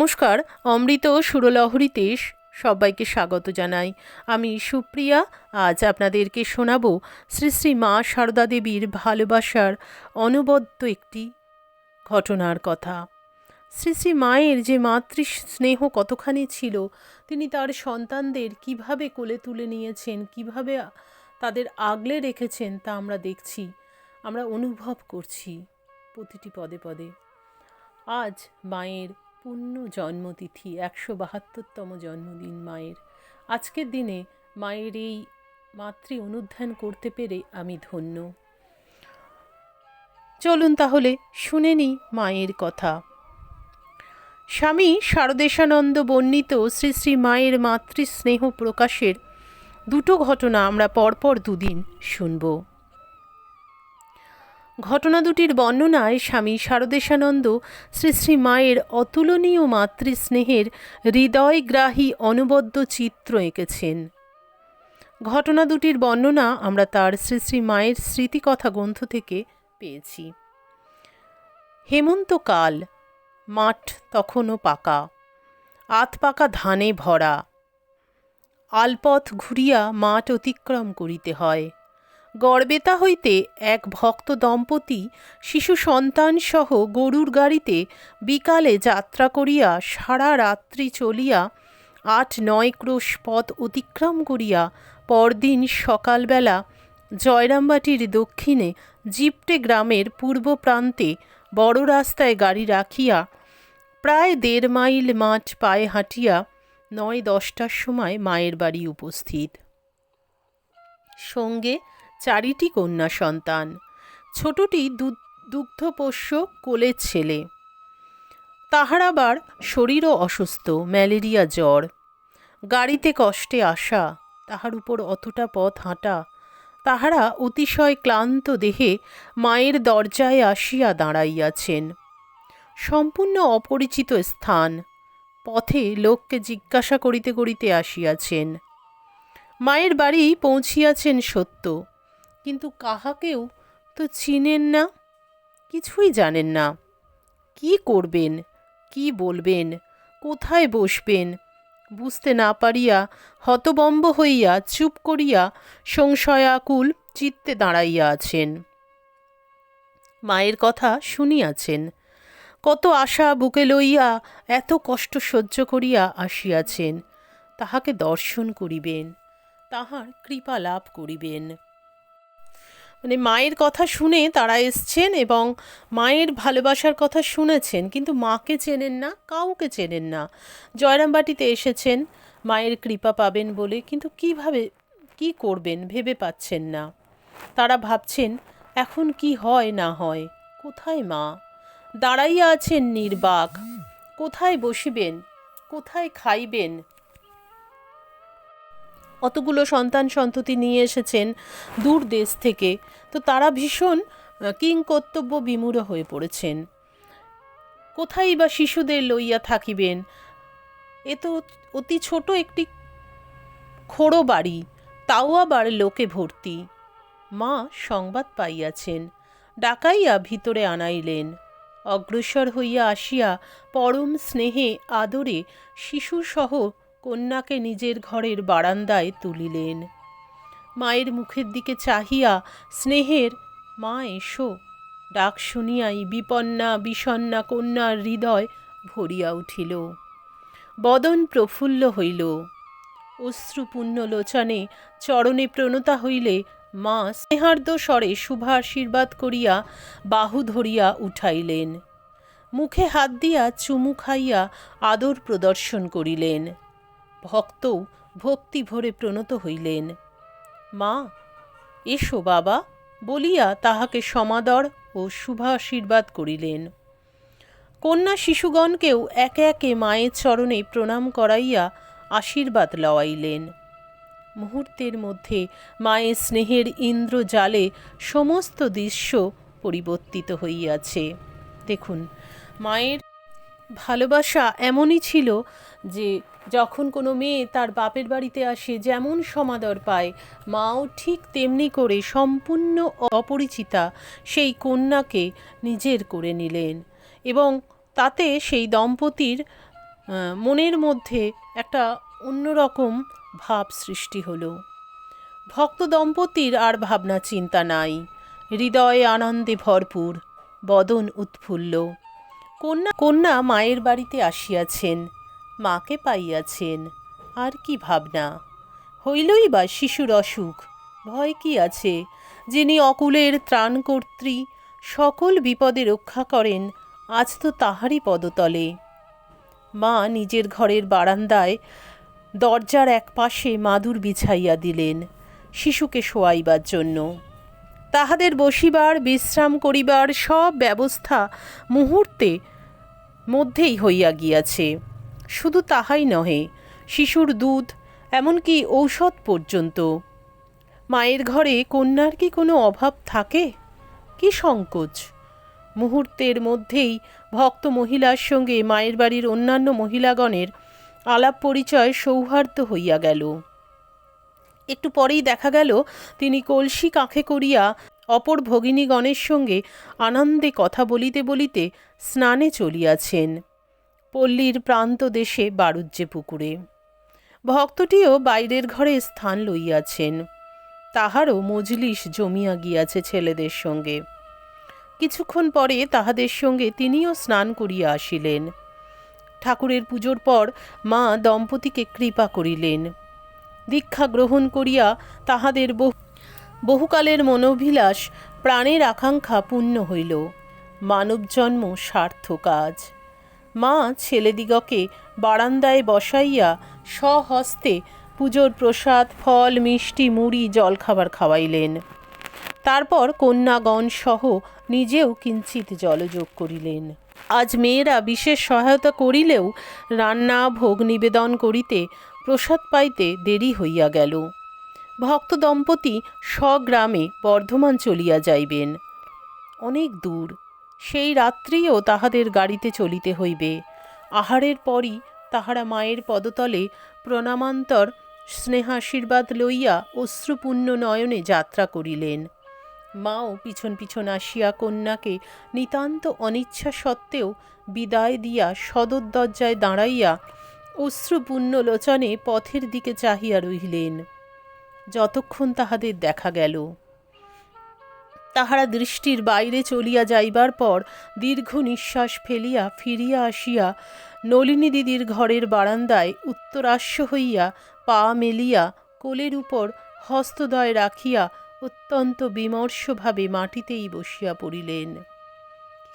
নমস্কার, অমৃত সুরলহরীতে সবাইকে স্বাগত জানাই। আমি সুপ্রিয়া, আজ আপনাদেরকে শোনাবো শ্রী শ্রী মা সারদা দেবীর ভালোবাসার অনবদ্য একটি ঘটনার কথা। শ্রী শ্রী মায়ের যে মাতৃ স্নেহ কতখানি ছিল, তিনি তার সন্তানদের কীভাবে কোলে তুলে নিয়েছেন, কীভাবে তাদের আগলে রেখেছেন, তা আমরা দেখছি, আমরা অনুভব করছি প্রতিটি পদে পদে। আজ মায়ের পূর্ণ জন্মতিথি, একশো বাহাত্তরতম জন্মদিন মায়ের। আজকের দিনে মায়ের এই মাতৃ অনুধ্যান করতে পেরে আমি ধন্য। চলুন তাহলে শুনে নিই মায়ের কথা। স্বামী শারদেশানন্দ বর্ণিত শ্রী শ্রী মায়ের মাতৃস্নেহ প্রকাশের দুটো ঘটনা আমরা পরপর দুদিন শুনব। ঘটনা দুটির বর্ণনায় স্বামী শারদেশানন্দ শ্রী শ্রী মায়ের অতুলনীয় মাতৃস্নেহের হৃদয়গ্রাহী অনবদ্য চিত্র এঁকেছেন। ঘটনা দুটির বর্ণনা আমরা তার শ্রী শ্রী মায়ের স্মৃতিকথা গ্রন্থ থেকে পেয়েছি। হেমন্তকাল মাঠ তখনও পাকা, আত পাকা ধানে ভরা, আলপথ ঘুরিয়া মাঠ অতিক্রম করিতে হয়। গড়বেতা হইতে এক ভক্ত দম্পতি শিশু সন্তান সহ গরুর গাড়িতে বিকালে যাত্রা করিয়া সারা রাত্রি চলিয়া আট নয় ক্রোশ পথ অতিক্রম করিয়া পরদিন সকালবেলা জয়রামবাটির দক্ষিণে জিপটে গ্রামের পূর্ব প্রান্তে বড় রাস্তায় গাড়ি রাখিয়া প্রায় দেড় মাইল মাঠ পায়ে হাঁটিয়া নয় দশটার সময় মায়ের বাড়ি উপস্থিত। সঙ্গে চারিটি কন্যা সন্তান। ছোটটি দুগ্ধপোষ্য কোলের ছেলে। তাহার আবার শরীরও অসুস্থ, ম্যালেরিয়া জ্বর। গাড়িতে কষ্টে আসা, তাহার উপর অতটা পথ হাঁটা, তাহারা অতিশয় ক্লান্ত দেহে মায়ের দরজায় আসিয়া দাঁড়াইয়াছেন। সম্পূর্ণ অপরিচিত স্থান, পথে লোককে জিজ্ঞাসা করিতে করিতে আসিয়াছেন। মায়ের বাড়ি পৌঁছিয়াছেন সত্য কিন্তু কাহাকেও তো চিনেন না? কিছুই জানেন না। কি করবেন? কি বলবেন? কোথায় বসবেন? বুঝতে না পারিয়া হতবম্ব হইয়া চুপ করিয়া সংশয়াকুল চিত্তে দাঁড়াইয়া আছেন। মায়ের কথা শুনিয়াছেন। কত আশা বুকে লইয়া, এত কষ্ট সহ্য করিয়া আসিয়াছেন। তাহাকে দর্শন করিবেন, তাহার কৃপা লাভ করিবেন। মানে মায়ের কথা শুনে তারা এসছেন এবং মায়ের ভালোবাসার কথা শুনেছেন, কিন্তু মাকে চেনেন না, কাউকে চেনেন না। জয়রামবাটিতে এসেছেন, মায়ের কৃপা পাবেন বলে, কিন্তু কীভাবে, কি করবেন ভেবে পাচ্ছেন না। তারা ভাবছেন, এখন কি হয় না হয়, কোথায় মা? দাঁড়াইয়া আছেন নির্বাক, কোথায় বসিবেন, কোথায় খাইবেন? অতগুলো সন্তান সন্ততি নিয়ে এসেছেন দূর দেশ থেকে। তো তারা ভীষণ কিং কর্তব্য বিমূঢ় হয়ে পড়েছেন। কোথায় বা শিশুদের লইয়া থাকিবেন? এ তো অতি ছোট একটি খোড়ো বাড়ি, তাও আবার লোকে ভর্তি। মা সংবাদ পাইয়াছেন, ডাকাইয়া ভিতরে আনাইলেন। অগ্রসর হইয়া আসিয়া পরম স্নেহে, আদরে শিশুসহ কন্যাকে নিজের ঘরের বারান্দায় তুলিলেন। মায়ের মুখের দিকে চাহিয়া স্নেহের, মা, এসো। ডাক শুনিয়াই বিপন্না, বিষণ্না কন্যার হৃদয় ভরিয়া উঠিল। বদন প্রফুল্ল হইল। অশ্রুপূর্ণ লোচনে চরণে প্রণতা হইলে মা স্নেহার্দ স্বরে শুভাশীর্বাদ করিয়া বাহু ধরিয়া উঠাইলেন। মুখে হাত দিয়া চুমু খাইয়া আদর প্রদর্শন করিলেন। ভক্তও ভক্তি ভরে প্রণত হইলেন। মা, এসো বাবা, বলিয়া তাহাকে সমাদর ও শুভাশীর্বাদ করিলেন। কন্যা শিশুগণকেও একে একে মায়ের চরণে প্রণাম করাইয়া আশীর্বাদ লওয়াইলেন। মুহূর্তের মধ্যে মায়ের স্নেহের ইন্দ্রজালে সমস্ত দৃশ্য পরিবর্তিত হইয়াছে। দেখুন, মায়ের ভালোবাসা এমনই ছিল যে যখন কোনো মেয়ে তার বাপের বাড়িতে আসে, যেমন সমাদর পায়, মাও ঠিক তেমনি করে সম্পূর্ণ অপরিচিতা সেই কন্যাকে নিজের করে নিলেন এবং তাতে সেই দম্পতির মনের মধ্যে একটা অন্যরকম ভাব সৃষ্টি হলো। ভক্ত দম্পতির আর ভাবনা চিন্তা নাই, হৃদয়ে আনন্দে ভরপুর, বদন উৎফুল্ল। কন্যা কন্যা মায়ের বাড়িতে আসিয়াছেন। মাকে পাইয়াছেন, আর কি ভাবনা? হইলই বা শিশুর অসুখ, ভয় কি আছে? যিনি অকুলের ত্রাণকর্ত্রী, সকল বিপদে রক্ষা করেন, আজ তো তাহারই পদতলে। মা নিজের ঘরের বারান্দায় দরজার এক পাশে মাদুর বিছাইয়া দিলেন, শিশুকে শোয়াইবার জন্য। তাহাদের বসিবার, বিশ্রাম করিবার সব ব্যবস্থা মুহূর্তে মধ্যেই হইয়া গিয়াছে। শুধু তাহাই নহে, শিশুর দুধ, এমনকি ঔষধ পর্যন্ত। মায়ের ঘরে কন্যার কি কোনো অভাব থাকে? কি সংকোচ! মুহূর্তের মধ্যেই ভক্ত মহিলার সঙ্গে মায়ের বাড়ির অন্যান্য মহিলাগণের আলাপ পরিচয় সৌহার্দ্য হইয়া গেল। একটু পরেই দেখা গেল, তিনি কলসি কাঁখে করিয়া অপর ভগিনীগণের সঙ্গে আনন্দে কথা বলিতে বলিতে স্নানে চলিয়াছেন। পল্লীর প্রান্ত দেশে বারুজ্যে পুকুরে। ভক্তটিও বাইরের ঘরে স্থান লইয়াছেন। তাহারও মজলিস জমিয়া গিয়াছে ছেলেদের সঙ্গে। কিছুক্ষণ পরে তাহাদের সঙ্গে তিনিও স্নান করিয়া আসিলেন। ঠাকুরের পুজোর পর মা দম্পতিকে কৃপা করিলেন। দীক্ষা গ্রহণ করিয়া তাহাদের বহু বহুকালের মনোভিলাস প্রাণের আকাঙ্ক্ষা পূর্ণ হইল। মানবজন্ম সার্থ কাজ মা ছেলেদিগকে বারান্দায় বসাইয়া স্বহস্তে পুজোর প্রসাদ, ফল, মিষ্টি, মুড়ি, জলখাবার খাওয়াইলেন। তারপর কন্যাগণ সহ নিজেও কিঞ্চিত জলযোগ করিলেন। আজ মেয়েরা বিশেষ সহায়তা করিলেও রান্না, ভোগ নিবেদন করিতে প্রসাদ পাইতে দেরি হইয়া গেল। ভক্ত দম্পতি স্বগ্রামে বর্ধমান চলিয়া যাইবেন। অনেক দূর। সেই রাত্রিও তাহাদের গাড়িতে চলিতে হইবে। আহারের পরই তাহারা মায়ের পদতলে প্রণামান্তর, স্নেহাশীর্বাদ লইয়া অশ্রুপূর্ণ নয়নে যাত্রা করিলেন। মাও পিছন পিছন আসিয়া কন্যাকে নিতান্ত অনিচ্ছা সত্ত্বেও বিদায় দিয়া সদর দরজায় দাঁড়াইয়া অশ্রুপূর্ণ লোচনে পথের দিকে চাহিয়া রহিলেন। যতক্ষণ তাহাদের দেখা গেল। তাহারা দৃষ্টির বাইরে চলিয়া যাইবার পর দীর্ঘ নিঃশ্বাস ফেলিয়া ফিরিয়া আসিয়া নলিনী দিদির ঘরের বারান্দায় উত্তরাস্য হইয়া পা মেলিয়া কোলের উপর হস্তদয় রাখিয়া অত্যন্ত বিমর্ষভাবে মাটিতেই বসিয়া পড়িলেন।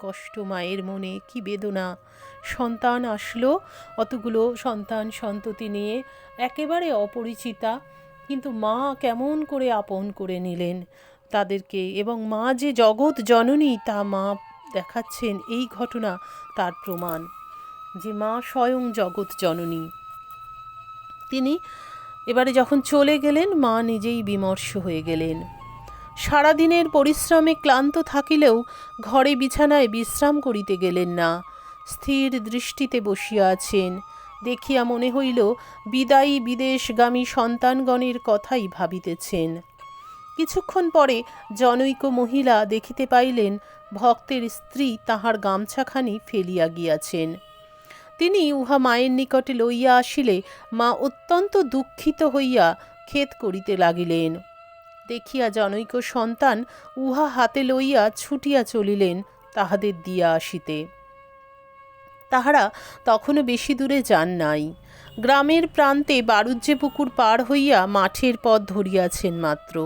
কষ্ট মায়ের মনে, কি বেদনা। সন্তান আসলো, অতগুলো সন্তান সন্ততি নিয়ে একেবারে অপরিচিতা, কিন্তু মা কেমন করে আপন করে নিলেন। তাদেরকে এবং মা যে জগৎ জননী তা মা দেখাচ্ছেন এই ঘটনা তার প্রমাণ যে মা স্বয়ং জগৎ জননী। তিনি এবারে যখন চলে গেলেন, মা নিজেই বিমর্ষ হয়ে গেলেন। সারাদিনের পরিশ্রমে ক্লান্ত থাকিলেও ঘরে বিছানায় বিশ্রাম করিতে গেলেন না। স্থির দৃষ্টিতে বসিয়া আছেন। দেখিয়া মনে হইল, বিদায়ী বিদেশগামী সন্তানগণের কথাই ভাবিতেছেন। কিছুক্ষণ পরে জনৈক মহিলা দেখিতে পাইলেন, ভক্তের স্ত্রী তাহার গামছাখানি ফেলিয়া গিয়াছেন। তিনি উহা মায়ের নিকটে লইয়া আসিলে মা অত্যন্ত দুঃখিত হইয়া ক্ষেত করিতে লাগিলেন। দেখিয়া জনৈক সন্তান উহা হাতে লইয়া ছুটিয়া চলিলেন তাহাদের দিয়া আসিতে। তাহারা তখনও বেশি দূরে যান নাই। গ্রামের প্রান্তে বারুজ্যে পুকুর পার হইয়া মাঠের পথ ধরিয়াছেন মাত্র।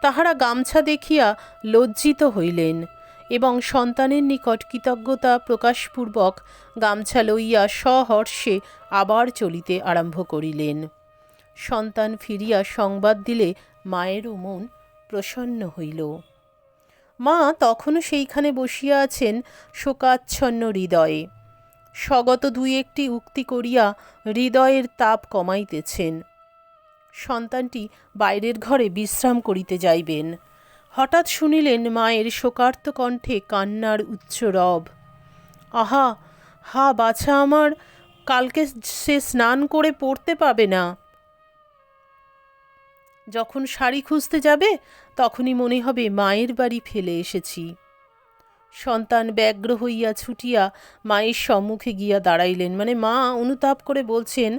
তাহারা গামছা দেখিয়া লজ্জিত হইলেন এবং সন্তানের নিকট কৃতজ্ঞতা প্রকাশপূর্বক গামছা লইয়া সহর্ষে আবার চলিতে আরম্ভ করিলেন। সন্তান ফিরিয়া সংবাদ দিলে মায়েরও মন প্রসন্ন হইল। মা তখনও সেইখানে বসিয়া আছেন শোকাচ্ছন্ন হৃদয়ে। স্বগত দুই একটি উক্তি করিয়া হৃদয়ের তাপ কমাইতেছেন। সন্তানটি বাইরের ঘরে বিশ্রাম করিতে যাইবেন। হঠাৎ শুনিলেন মায়ের শোকার্ত কণ্ঠে কান্নার উচ্চ রব। আহা, হা বাছা আমার, কালকে সে স্নান করে পড়তে পাবে না। যখন শাড়ি খুঁজতে যাবে, তখনই মনে হবে মায়ের বাড়ি ফেলে এসেছি। সন্তান ব্যগ্র হইয়া ছুটিয়া মায়ের সম্মুখে গিয়া দাঁড়াইলেন। মানে মা অনুতাপ করে বলছেন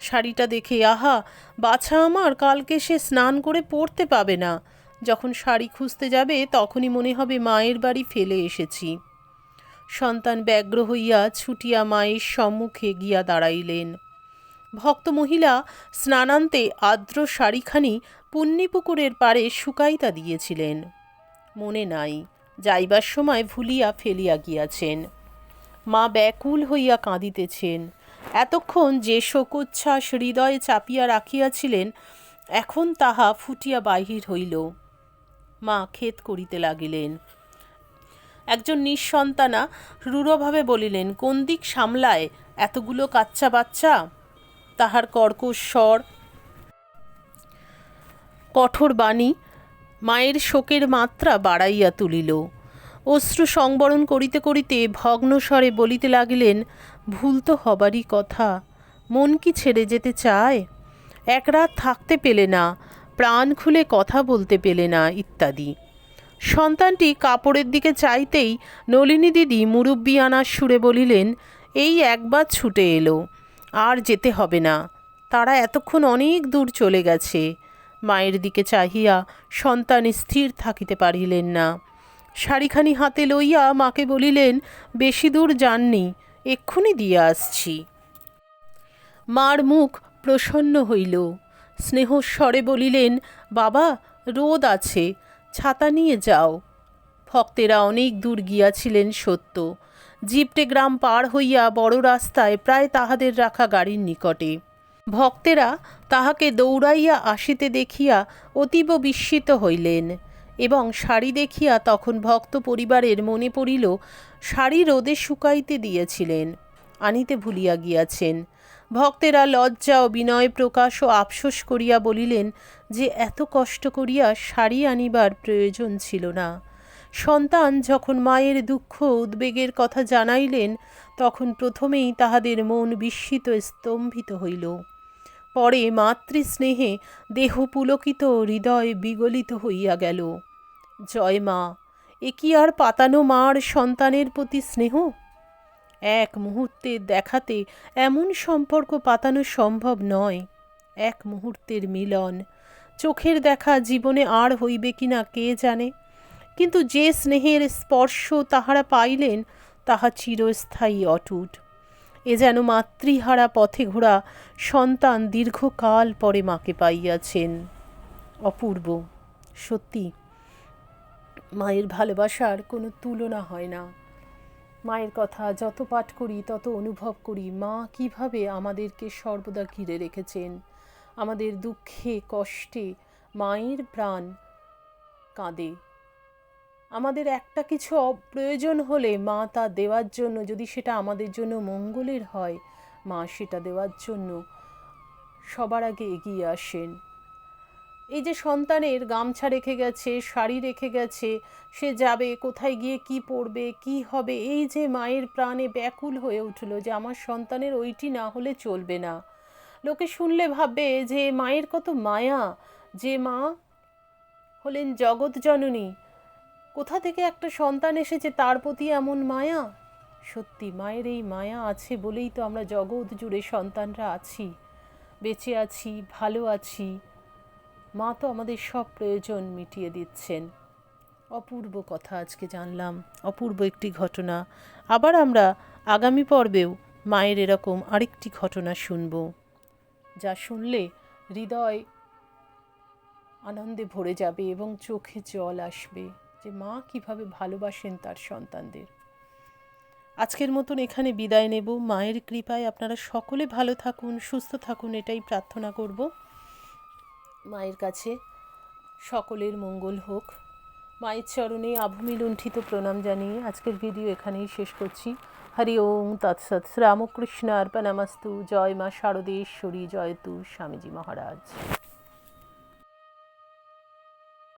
শাড়িটা দেখে, আহা, বাছা আমার, কালকে সে স্নান করে পড়তে পাবে না। যখন শাড়ি খুঁজতে যাবে, তখনই মনে হবে মায়ের বাড়ি ফেলে এসেছি। সন্তান ব্যগ্র হইয়া ছুটিয়া মায়ের সম্মুখে গিয়া দাঁড়াইলেন। ভক্ত মহিলা স্নানান্তে আর্দ্র শাড়িখানি পুণ্যিপুকুরের পাড়ে শুকাইতা দিয়েছিলেন। মনে নাই, যাইবার সময় ভুলিয়া ফেলিয়া গিয়াছেন। মা ব্যাকুল হইয়া কাঁদিতেছেন। এতক্ষণ যে শোকোচ্ছ্বাস হৃদয়ে চাপিয়া রাখিয়াছিলেন, এখন তাহা ফুটিয়া বাহির হইল। মা ক্ষেত করিতে লাগিলেন। একজন নিঃসন্তানা রূঢ়ভাবে বলিলেন, কোন দিক সামলায় এতগুলো কাচ্চা বাচ্চা? তাহার কর্কশ স্বর, কঠোর বাণী, মায়ের শোকের মাত্রা বাড়াইয়া তুলিল। অশ্রু সংবরণ করিতে করিতে ভগ্ন স্বরে বলিতে লাগিলেন, ভুল তো হবারই কথা। মন কি ছেড়ে যেতে চায়? এক রাত থাকতে পেলে না, প্রাণ খুলে কথা বলতে পেলে না ইত্যাদি। সন্তানটি কাপড়ের দিকে চাইতেই নলিনী দিদি মুরব্বি আনার সুরে বলিলেন, এই একবার ছুটে এলো, আর যেতে হবে না। তারা এতক্ষণ অনেক দূর চলে গেছে। মায়ের দিকে চাহিয়া সন্তান স্থির থাকিতে পারিলেন না। শাড়িখানি হাতে লইয়া মাকে বলিলেন, বেশি দূর যাননি, এক্ষুনি দিয়ে আসছি। মার মুখ প্রসন্ন হইল। স্নেহস্বরে বলিলেন, বাবা, রোদ আছে, ছাতা নিয়ে যাও। ভক্তেরা অনেক দূর গিয়াছিলেন সত্য। জিপটে গ্রাম পার হইয়া বড় রাস্তায় প্রায় তাহাদের রাখা গাড়ির নিকটে। ভক্তেরা তাহাকে দৌড়াইয়া আসিতে দেখিয়া অতীব বিস্মিত হইলেন। এবং শাড়ি দেখিয়া তখন ভক্ত পরিবারের মনে পড়িল, শাড়ি রোদে শুকাইতে দিয়েছিলেন, আনিতে ভুলিয়া গিয়াছেন। ভক্তেরা লজ্জা ও বিনয় প্রকাশ ও আফসোস করিয়া বলিলেন, যে এত কষ্ট করিয়া শাড়ি আনিবার প্রয়োজন ছিল না। সন্তান যখন মায়ের দুঃখ উদ্বেগের কথা জানাইলেন, তখন প্রথমেই তাহাদের মন বিস্মিত স্তম্ভিত হইল। পরে মাতৃস্নেহে দেহ পুলকিত হৃদয় বিগলিত হইয়া গেল। জয় মা, এ কি আর পাতানো মার সন্তানের প্রতি স্নেহ? এক মুহূর্তে দেখাতে এমন সম্পর্ক পাতানো সম্ভব নয়। এক মুহূর্তের মিলন, চোখের দেখা জীবনে আর হইবে কিনা কে জানে? কিন্তু যে স্নেহের স্পর্শ তাহারা পাইলেন, তাহা চিরস্থায়ী অটুট। এ যেন মাতৃহারা পথে ঘোরা সন্তান দীর্ঘকাল পরে মাকে পাইয়াছেন। অপূর্ব, সত্যি মায়ের ভালোবাসার কোনো তুলনা হয় না। মায়ের কথা যত পাঠ করি, তত অনুভব করি, মা কীভাবে আমাদেরকে সর্বদা ঘিরে রেখেছেন। আমাদের দুঃখে, কষ্টে মায়ের প্রাণ কাঁদে। আমাদের একটা কিছু প্রয়োজন হলে মা তা দেওয়ার জন্য, যদি সেটা আমাদের জন্য মঙ্গলের হয়, মা সেটা দেওয়ার জন্য সবার আগে এগিয়ে আসেন। এই যে সন্তানের গামছা রেখে গেছে, শাড়ি রেখে গেছে, সে যাবে, কোথায় গিয়ে কি পড়বে কি হবে, এই যে মায়ের প্রাণে ব্যাকুল হয়ে উঠল যে আমার সন্তানের ওইটি না হলে চলবে না। লোকে শুনলে ভাববে যে মায়ের কত মায়া, যে মা হলেন জগৎ জননী। কোথা থেকে একটা সন্তান এসেছে তার প্রতি এমন মায়া? সত্যি মায়ের এই মায়া আছে বলেই তো আমরা জগৎ জুড়ে সন্তানরা আছি। বেঁচে আছি, ভালো আছি মা তো আমাদের সব প্রয়োজন মিটিয়ে দিচ্ছেন। অপূর্ব কথা আজকে জানলাম, অপূর্ব একটি ঘটনা। আবার আমরা আগামী পর্বেও মায়ের এরকম আরেকটি ঘটনা শুনব, যা শুনলে হৃদয় আনন্দে ভরে যাবে এবং চোখে জল আসবে যে মা কীভাবে ভালোবাসেন তার সন্তানদের। আজকের মতন এখানে বিদায় নেব। মায়ের কৃপায় আপনারা সকলে ভালো থাকুন, সুস্থ থাকুন, এটাই প্রার্থনা করব। মায়ের কাছে। সকলের মঙ্গল হোক। মায়ের চরণে আভূমি লুণ্ঠিত প্রণাম জানিয়ে আজকের ভিডিও এখানেই শেষ করছি। হরি ওম তৎসৎ শ্রীরামকৃষ্ণ অর্পণামস্তু। জয় মা শারদেশ্বরী। জয়তু স্বামীজি মহারাজ।